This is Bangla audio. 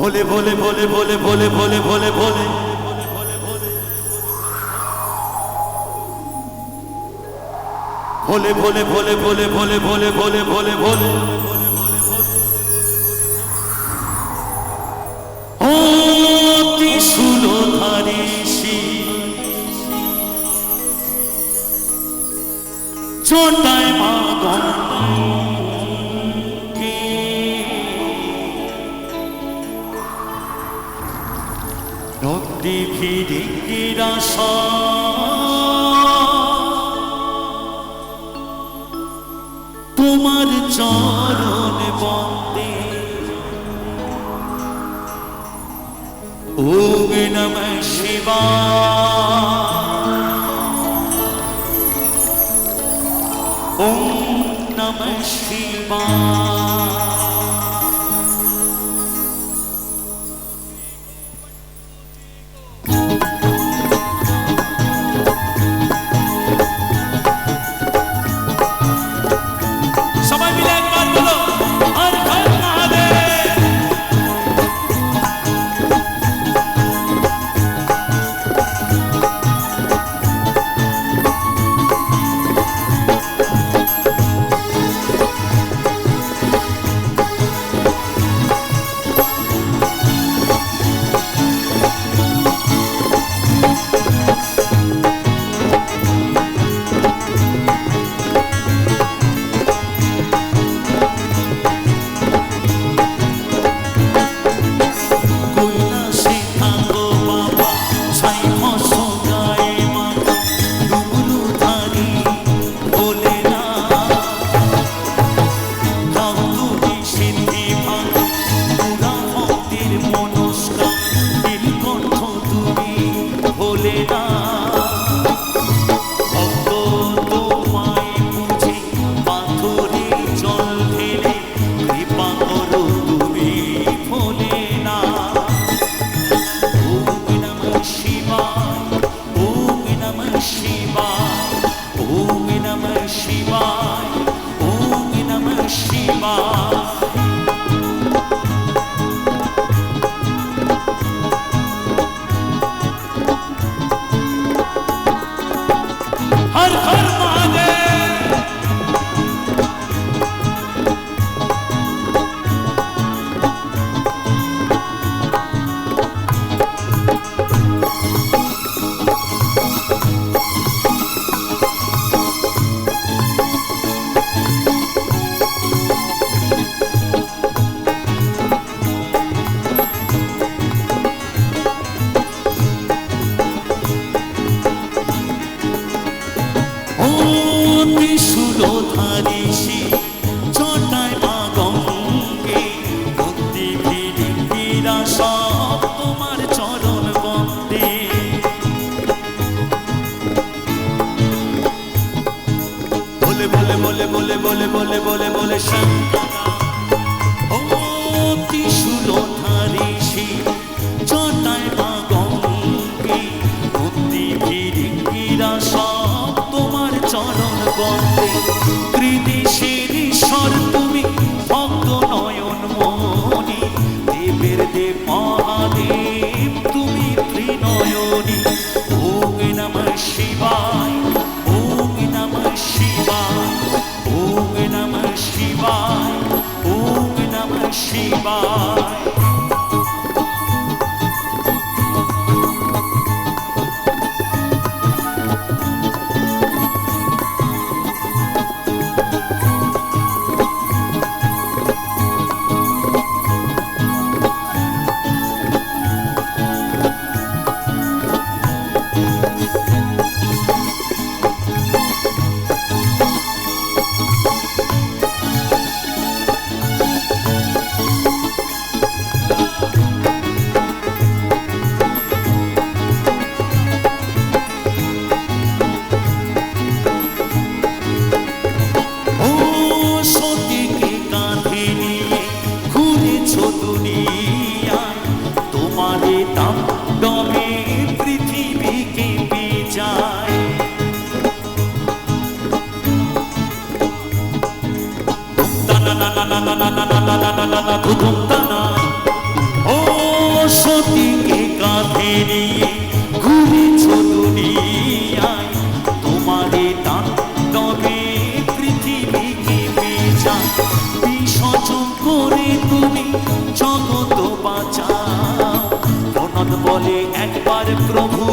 ভোলে ভোলে ভোলে ভোলে ভোলে ভোলে ভোলে ভোলে ভোলে ভোলে ভোলে ভোলে ভোলে ভোলে ভোলে ভোলে ভোলে ও ত্রিশূলধারী শিব ছোটায় মা গঙ্গে কিরাসা তোমার চরণ বন্দে। ওম নম শিবা ওম নম শিবা 你妈 বলে বলে বলে বলে বলে বলে বলে বলে শঙ্করা ও ত্রিশূলধারী শিব জটায় মা গঙ্গে ভক্তি ভিড়ে পীড়া সব বন্দে ত্রিদেশের ঈশ্বর Bye. সাথে নিয়ে ঘুরেছ দুনিয়ায়। তোমারে টান তবে বেচা করে তুমি জগত বাঁচা প্রণব বলে, একবার প্রভু